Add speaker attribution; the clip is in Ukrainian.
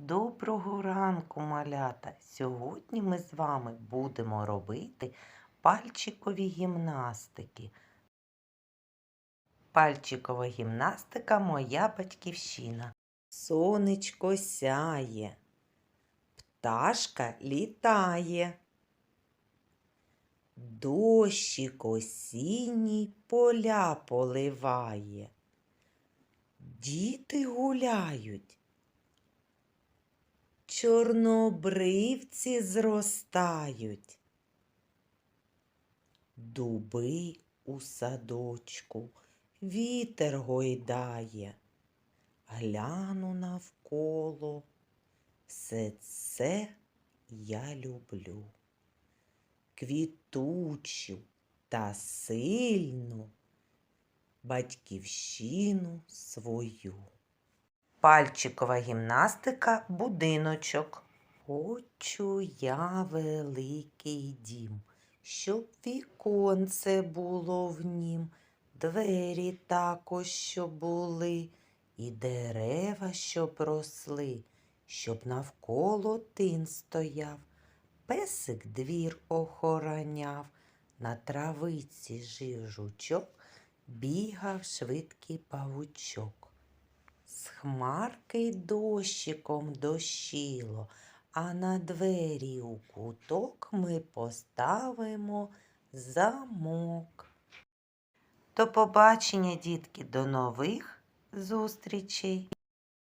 Speaker 1: Доброго ранку, малята! Сьогодні ми з вами будемо робити пальчикові гімнастики. Пальчикова гімнастика моя батьківщина. Сонечко сяє, пташка літає. Дощик осінній поля поливає. Діти гуляють. Чорнобривці зростають. Дуби у садочку вітер гойдає. Гляну навколо, все це я люблю. Квітучу та сильну батьківщину свою. Пальчикова гімнастика будиночок. Хочу я великий дім, щоб віконце було в нім, двері також щоб були, і дерева, щоб росли, щоб навколо тин стояв, песик двір охороняв, на травиці жив жучок, бігав швидкий павучок. З хмарки дощиком дощило, а на двері у куток ми поставимо замок. До побачення, дітки, до нових зустрічей!